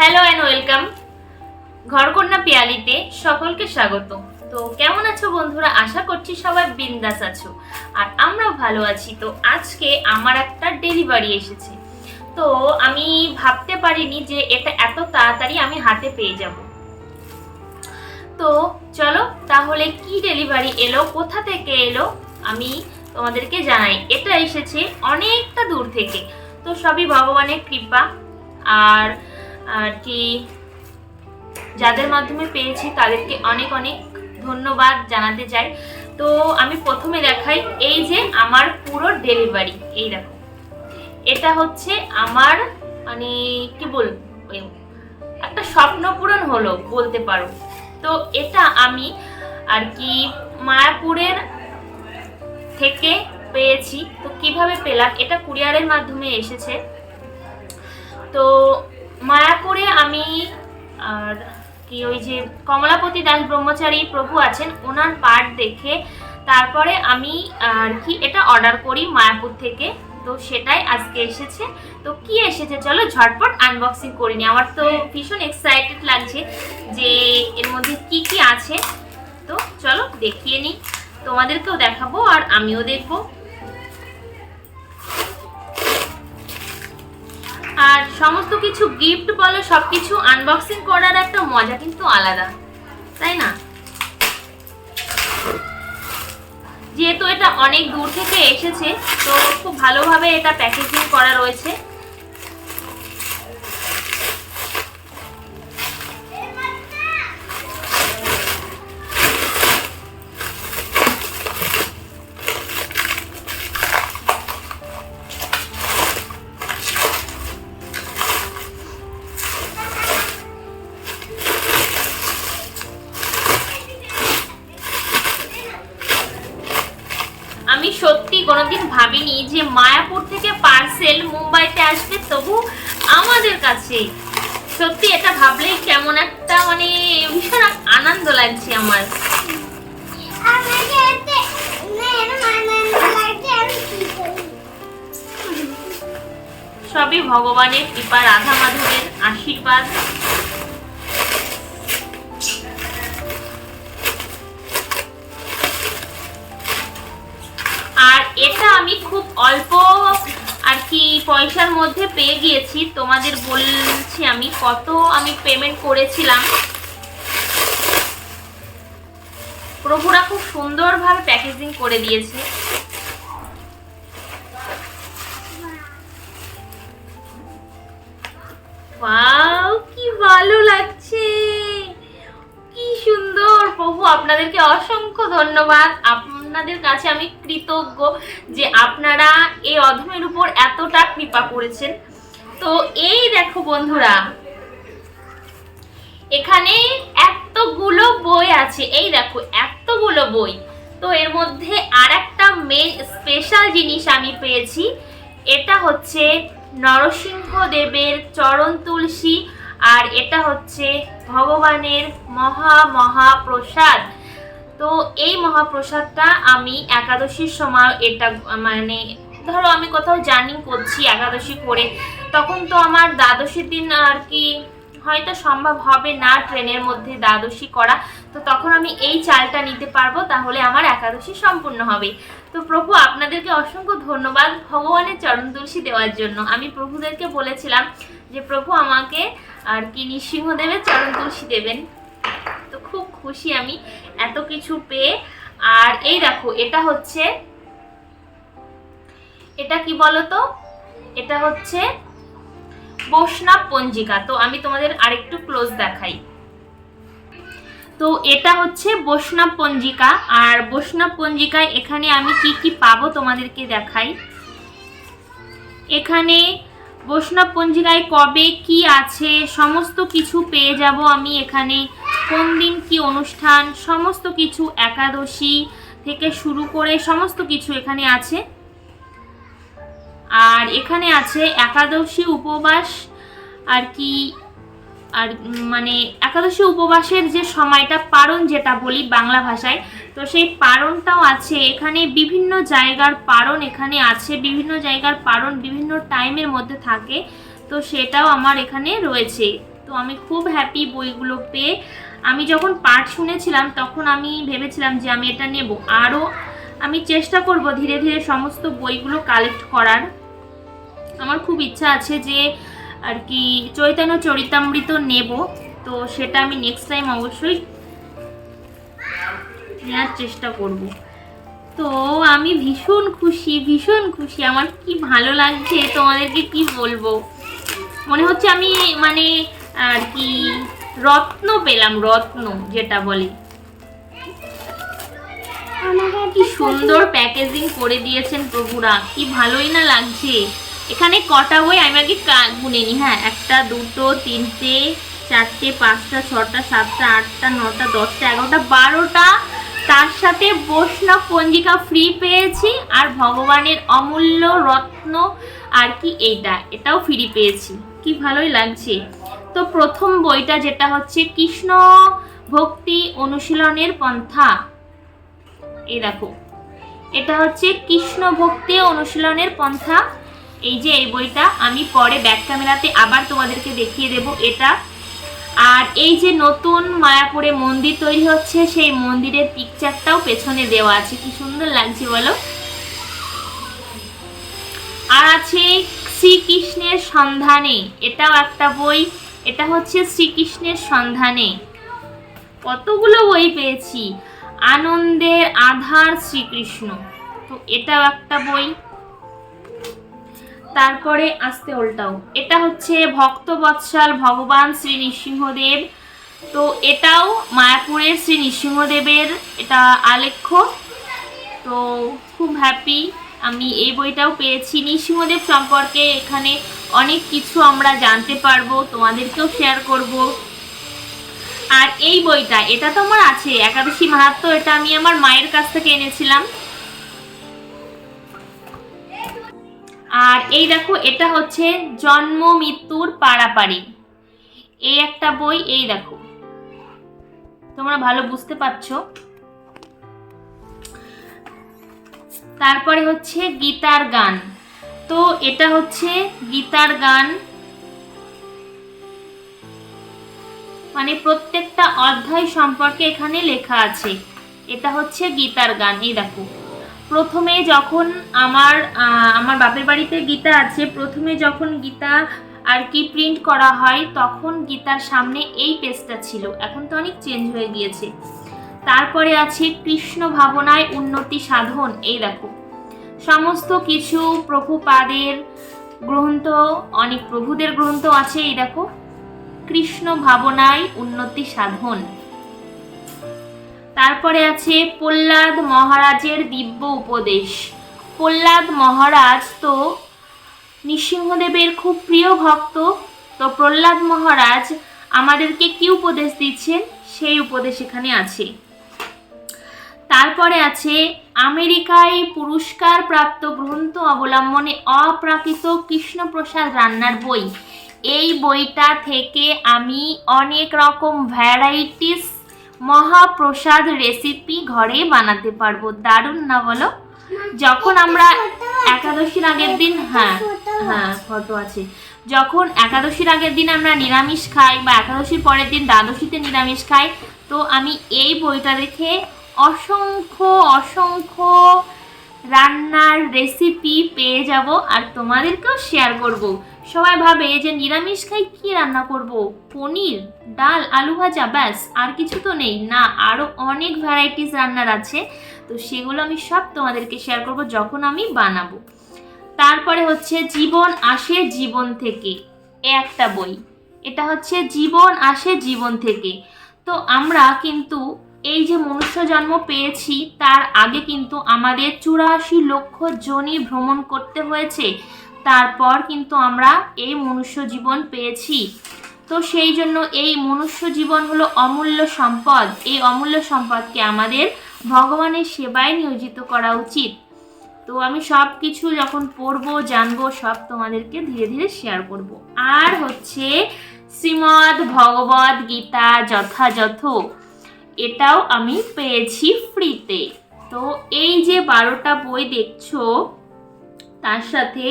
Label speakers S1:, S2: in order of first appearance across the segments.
S1: Hello and welcome ঘরকন্যা পিয়ালিতে সকলকে স্বাগত। তো কেমন আছো বন্ধুরা? আশা করছি সবাই বিন্দাস আছো। আর আমরাও ভালো আছি। তো আজকে আমার একটা ডেলিভারি এসেছে। তো আমি ভাবতে পারিনি যে এটা এত তাড়াতাড়ি আমি হাতে পেয়ে যাব। তো চলো তাহলে কি ডেলিভারি এলো? কোথা থেকে এলো? আমি তোমাদেরকে জানাই। এটা এসেছে অনেকটা দূর থেকে। তো সবই ভগবানের কৃপা। আর আর কি যাদের মাধ্যমে পেয়েছি তাদেরকে অনেক অনেক ধন্যবাদ জানাতে চাই। তো আমি প্রথমে দেখাই এই যে আমার পুরো ডেলিভারি এই দেখো। এটা হচ্ছে আমার মানে কি বলব একটা স্বপ্ন পূরণ হলো বলতে পারো। তো এটা আমি আর কি মায়াপুরের থেকে পেয়েছি। তো কীভাবে পেলাম? এটা কুরিয়ারের মাধ্যমে এসেছে। তো মায়াপুরে আমি আর কি ওই যে কমলাপতি দাস ব্রহ্মচারী প্রভু আছেন ওনার পাঠ দেখে তারপরে আমি আর কি এটা অর্ডার করি মায়াপুর থেকে। তো সেটাই আজকে এসেছে। তো কি এসেছে চলো ঝটপট আনবক্সিং করে নি আমার তো ভীষণ এক্সাইটেড লাগছে যে এর মধ্যে কি কি আছে। তো চলো দেখিয়ে নিই। তোমাদেরকেও দেখাবো আর আমিও দেখব। আর সমস্ত কিছু গিফট বলো সব কিছু আনবক্সিং করার একটা মজা কিন্তু আলাদা, তাই না? যেহেতু এটা অনেক দূর থেকে এসেছে, তো খুব ভালোভাবে এটা প্যাকেজিং করা রয়েছে। যে মায়াপুর থেকে পার্সেল মুম্বাইতে আসবে, তবু আমাদের কাছে সত্যি এটা ভাবলেই কেমন একটা মানে ভীষণ আনন্দ লাগছে আমার। সবই ভগবানের কৃপা রাধা মাধবের আশীর্বাদ। অল্প আর কি পয়সার মধ্যে পেয়ে গিয়েছি। তোমাদের বলছি আমি কত আমি পেমেন্ট করেছিলাম। প্রভুরা খুব সুন্দরভাবে প্যাকেজিং করে দিয়েছে। কি ভালো লাগছে। কি সুন্দর। প্রভু, আপনাদেরকে অসংখ্য ধন্যবাদ। আপনাদের কাছে আমি কৃতজ্ঞ যে আপনারা এই অধমের উপর এতটা কৃপা করেছেন। তো এই দেখো বন্ধুরা, এখানে এতগুলো বই আছে। এই দেখো, এতগুলো বই। তো এর মধ্যে আর একটা মেন স্পেশাল জিনিস আমি পেয়েছি। এটা হচ্ছে নরসিংহ দেবের চরণ তুলসী আর এটা হচ্ছে ভগবানের মহা মহা প্রসাদ। তো এই মহাপ্রসাদটা আমি একাদশীর সময় এটা মানে ধরো আমি কোথাও জার্নি করছি একাদশী করে, তখন তো আমার দ্বাদশীর দিন আর কি হয়তো সম্ভব হবে না ট্রেনের মধ্যে দ্বাদশী করা। তো তখন আমি এই চালটা নিতে পারব, তাহলে আমার একাদশী সম্পূর্ণ হবে। তো প্রভু, আপনাদেরকে অসংখ্য ধন্যবাদ ভগবানের চরণ তুলসী দেওয়ার জন্য। আমি প্রভুদেরকে বলেছিলাম যে, প্রভু আমাকে আর কি নৃসিংহদেবের চরণ তুলসী দেবেন। তো খুশি আমি এত কিছু পেয়ে। আর এই দেখো, এটা হচ্ছে, এটা কি বলতো? এটা হচ্ছে বৈষ্ণব পঞ্জিকা। তো আমি তোমাদের আরেকটু ক্লোজ দেখাই। তো এটা হচ্ছে বৈষ্ণব পঞ্জিকা। আর বৈষ্ণব পঞ্জিকায় এখানে আমি কি কি পাবো তোমাদেরকে দেখাই। এখানে বৈষ্ণব পঞ্জিকায় কবে কি আছে, সমস্ত কিছু পেয়ে যাব আমি এখানে। কোন দিন কি অনুষ্ঠান, সমস্ত কিছু একাদশী থেকে শুরু করে সমস্ত কিছু এখানে আছে। আর এখানে আছে একাদশী উপবাস, আর কি, আর মানে একাদশী উপবাসের যে সময়টা, পারণ যেটা বলি বাংলা ভাষায়, তো সেই পারণটাও আছে। এখানে বিভিন্ন জায়গার পারণ এখানে আছে, বিভিন্ন জায়গার পারণ বিভিন্ন টাইমের মধ্যে থাকে, তো সেটাও আমার এখানে রয়েছে। তো আমি খুব হ্যাপি বইগুলো পেয়ে আমি যখন পাঠ শুনেছিলাম, তখন আমি ভেবেছিলাম যে আমি এটা নেব। আরও আমি চেষ্টা করব ধীরে ধীরে সমস্ত বইগুলো কালেক্ট করার। আমার খুব ইচ্ছা আছে যে আর কি চৈতন্য চরিতামৃত নেব, তো সেটা আমি নেক্সট টাইম অবশ্যই নেওয়ার চেষ্টা করব। তো আমি ভীষণ খুশি ভীষণ খুশি। আমার কি ভালো লাগছে, তোমাদেরকে কি বলব? মনে হচ্ছে আমি মানে আর কি রত্ন পেলাম, রত্ন যেটা বলে। কি সুন্দর প্যাকেজিং করে দিয়েছেন প্রভুরা, কি ভালোই না লাগছে। এখানে কটা বই আমি আগে গুনে নি হ্যাঁ একটা, দুটো, তিনটে, চারটে, পাঁচটা, ছটা, সাতটা, আটটা, নটা, দশটা, এগারোটা, বারোটা। তার সাথে বৈষ্ণব পঞ্জিকা ফ্রি পেয়েছি আর ভগবানের অমূল্য রত্ন আর কি এইটা, এটাও ফ্রি পেয়েছি। কি ভালোই লাগছে। তো প্রথম বইটা যেটা হচ্ছে কৃষ্ণ ভক্তি অনুশীলনের পন্থা। এই দেখো, এটা হচ্ছে কৃষ্ণ ভক্তি অনুশীলনের পন্থা। এই যে এই বইটা আমি পরে ব্যাক ক্যামেরাতে আবার তোমাদেরকে দেখিয়ে দেব এটা। আর এই যে নতুন মায়াপুরে মন্দির তৈরি হচ্ছে, সেই মন্দিরের পিকচারটাও পেছনে দেওয়া আছে। কি সুন্দর লাগছে বলো? আর আছে শ্রীকৃষ্ণের সন্ধানে, এটাও একটা বই। এটা হচ্ছে শ্রীকৃষ্ণের সন্ধানে। কতগুলো বই পেয়েছি? আনন্দের আধার শ্রীকৃষ্ণ। তো এটাও একটা বই। তারপরে আসতে উল্টাও। এটা হচ্ছে ভক্তবৎসাল ভগবান শ্রী নৃসিংহদেব। তো এটাও মায়াপুরের শ্রী নৃসিংহদেবের এটা আলেখ্য। তো খুব হ্যাপি আমি এই বইটাও পেয়েছি। নৃসিংহদেব সম্পর্কে এখানে অনেক কিছু আমরা জানতে পারব, তোমাদেরকেও শেয়ার করব। আর এই বইটা, এটা তো আমার আছে, একাদশী মাহাত্ম, এটা আমি আমার মায়ের কাছ থেকে এনেছিলাম। আর এই দেখো, এটা হচ্ছে জন্ম মৃত্যুর পাড়াপাড়ি এই একটা বই, এই দেখো। তোমরা ভালো বুঝতে পারছ। তারপরে হচ্ছে গীতার গান। তো এটা হচ্ছে গীতার গান। মানে প্রত্যেকটা অধ্যায় সম্পর্কে এখানে লেখা আছে। এটা হচ্ছে গীতার গান, এই দেখো। প্রথমে যখন আমার আমার বাপের বাড়িতে গীতা আছে, প্রথমে যখন গীতা আর কি প্রিন্ট করা হয়, তখন গীতার সামনে এই পেজটা ছিল। এখন তো অনেক চেঞ্জ হয়ে গিয়েছে। তারপরে আছে কৃষ্ণ ভাবনায় উন্নতি সাধন, এই দেখো। সমস্ত কিছু প্রভুপাদের গ্রন্থ, অনেক প্রভুদের গ্রন্থ আছে, এই দেখো। কৃষ্ণ ভাবনায় উন্নতি সাধন। তারপরে আছে প্রহ্লাদ মহারাজের দিব্য উপদেশ। প্রহ্লাদ মহারাজ তো নৃসিংহদেবের খুব প্রিয় ভক্ত, তো প্রহ্লাদ মহারাজ আমাদেরকে কি উপদেশ দিচ্ছেন? সেই উপদেশ এখানে আছে। তারপরে আছে আমেরিকায় পুরস্কার প্রাপ্ত গ্রন্থ অবলম্বনে অপ্রাকৃত কৃষ্ণপ্রসাদ রান্নার বই। এই বইটা থেকে আমি অনেক রকম ভ্যারাইটিস মহাপ্রসাদ রেসিপি ঘরে বানাতে পারব। দারুণ না বলো? যখন আমরা একাদশীর আগের দিন হ্যাঁ হ্যাঁ ফটো আছে। যখন একাদশীর আগের দিন আমরা নিরামিষ খাই বা একাদশীর পরের দিন দ্বাদশীতে নিরামিষ খাই তো আমি এই বইটা দেখে অসংখ্য অসংখ্য রান্নার রেসিপি পেয়ে যাব আর তোমাদেরকেও শেয়ার করব। সবাই ভাবে যে নিরামিষ খাই কি রান্না করব? পনির, ডাল, আলু ভাজা, ব্যাস, আর কিছু তো নেই। না আরও অনেক ভ্যারাইটিস রান্নার আছে। তো সেগুলো আমি সব তোমাদেরকে শেয়ার করব যখন আমি বানাবো। তারপরে হচ্ছে জীবন আসে জীবন থেকে। একটা বই। এটা হচ্ছে জীবন আসে জীবন থেকে। তো আমরা কিন্তু এই যে মনুষ্য জন্ম পেয়েছি, তার আগে কিন্তু আমাদের চুরাশি লক্ষ জনই ভ্রমণ করতে হয়েছে। তারপর কিন্তু আমরা এই মনুষ্য জীবন পেয়েছি। তো সেই জন্য এই মনুষ্য জীবন হলো অমূল্য সম্পদ। এই অমূল্য সম্পদকে আমাদের ভগবানের সেবায় নিয়োজিত করা উচিত। তো আমি সব কিছু যখন পড়ব, জানব, সব তোমাদেরকে ধীরে ধীরে শেয়ার করব। আর হচ্ছে শ্রীমদ্ ভগবদ গীতা যথাযথ। এটাও আমি পেয়েছি ফ্রিতে। তো এই যে বারোটা বই দেখছ, তার সাথে,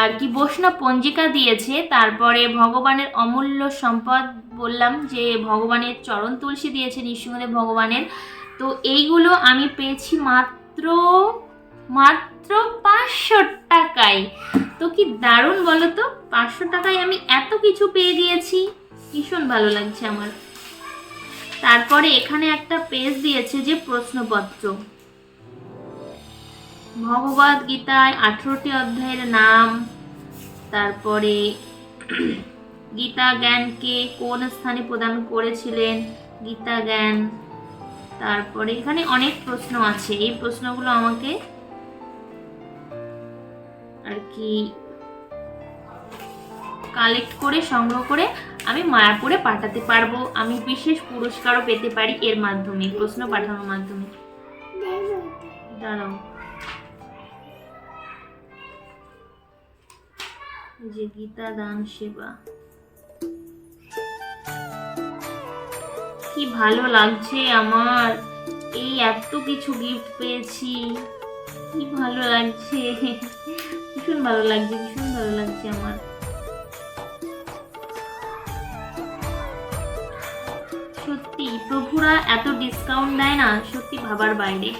S1: আর কি বৈষ্ণব পঞ্জিকা দিয়েছে, তারপরে ভগবানের অমূল্য সম্পদ বললাম যে ভগবানের চরণ তুলসী দিয়েছে নৃসিংহদেব ভগবানের। তো এইগুলো আমি পেয়েছি মাত্র মাত্র পাঁচশো টাকায়। তো কি দারুণ বলো তো, পাঁচশো টাকায় আমি এত কিছু পেয়ে গিয়েছি ভীষণ ভালো লাগছে আমার। তারপরে এখানে একটা পেজ দিয়েছে যে প্রশ্নপত্র। ভগবদ গীতায় আঠেরোটি অধ্যায়ের নাম, তারপরে গীতা জ্ঞানকে কোন স্থানে প্রদান করেছিলেন? গীতা জ্ঞান, তারপরে এখানে অনেক প্রশ্ন আছে। এই প্রশ্নগুলো আমাকে আর কি কালেক্ট করে, সংগ্রহ করে আমি মায়াপুরে পাঠাতে পারব। আমি বিশেষ পুরস্কারও পেতে পারি এর মাধ্যমে, প্রশ্ন পাঠানোর মাধ্যমে। দাঁড়াও। যে গীতা দান সেবা। কি ভালো লাগছে আমার। এই এত কিছু গিফট পেয়েছি। কি ভালো লাগছে। ভীষণ ভালো লাগছে, ভীষণ ভালো লাগছে আমার। প্রভুরা এত ডিসকাউন্ট দেয় না, সত্যি ভাবার বাইরে।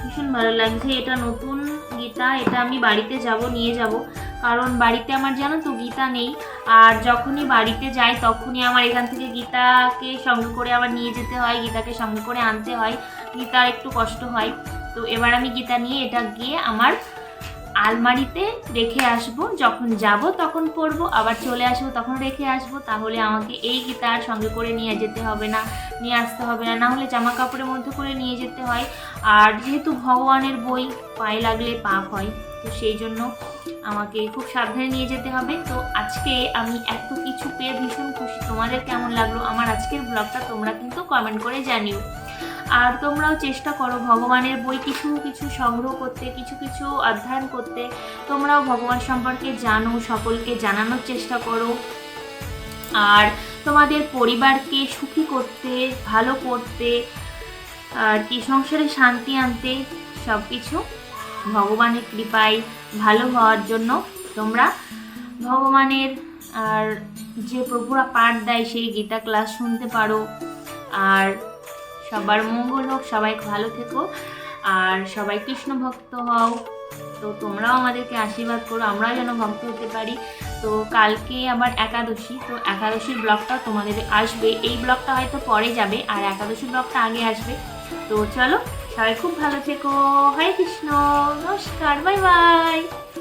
S1: ভীষণ ভালো লাগছে এটা নতুন গীতা, এটা আমি বাড়িতে যাব, নিয়ে যাব। কারণ বাড়িতে আমার জানো তো গীতা নেই, আর যখনই বাড়িতে যাই তখনই আমার এখান থেকে গীতাকে সঙ্গে করে আবার নিয়ে যেতে হয়, গীতাকে সঙ্গে করে আনতে হয়। গীতার একটু কষ্ট হয়। তো এবার আমি গীতা নিয়ে এটা গিয়ে আমার আলমারিতে রেখে আসব, যখন যাব তখন পড়ব আবার চলে আসব তখন রেখে আসব, তাহলে আমাকে এই গীতার সঙ্গে করে নিয়ে যেতে হবে না, নিয়ে আসতে হবে না না হলে জামা কাপড়ের মধ্যে করে নিয়ে যেতে হয়। আর যেহেতু ভগবানের বই, পায়ে লাগলে পাপ হয়, তো সেই জন্য আমাকে খুব সাবধানে নিয়ে যেতে হবে। তো আজকে আমি এত কিছু পেয়ে ভীষণ খুশি। তোমাদের কেমন লাগল? আমার আজকের ব্লগটা তোমরা কিন্তু কমেন্ট করে জানিও। আর তোমরাও চেষ্টা করো ভগবানের বই কিছু কিছু সংগ্রহ করতে, কিছু কিছু অধ্যয়ন করতে। তোমরাও ভগবান সম্পর্কে জানো, সকলকে জানানোর চেষ্টা করো। আর তোমাদের পরিবারকে সুখী করতে, ভালো করতে, আর কি সংসারে শান্তি আনতে সব কিছু ভগবানের কৃপায় ভালো হওয়ার জন্য তোমরা ভগবানের, আর যে প্রভুরা পাঠ দেয় সেই গীতা ক্লাস শুনতে পারো। আর সবার মঙ্গল হোক, সবাই ভালো থেকো। আর সবাই কৃষ্ণ ভক্ত হও। তো তোমরাও আমাদেরকে আশীর্বাদ করো, আমরাও যেন ভক্ত হতে পারি। তো কালকে আবার একাদশী, তো একাদশীর ব্লগটা তোমাদের আসবে। এই ব্লগটা হয়তো পরে যাবে, আর একাদশীর ব্লগটা আগে আসবে। তো চলো, সবাই খুব ভালো থেকো। হরে কৃষ্ণ, নমস্কার, বাই বাই।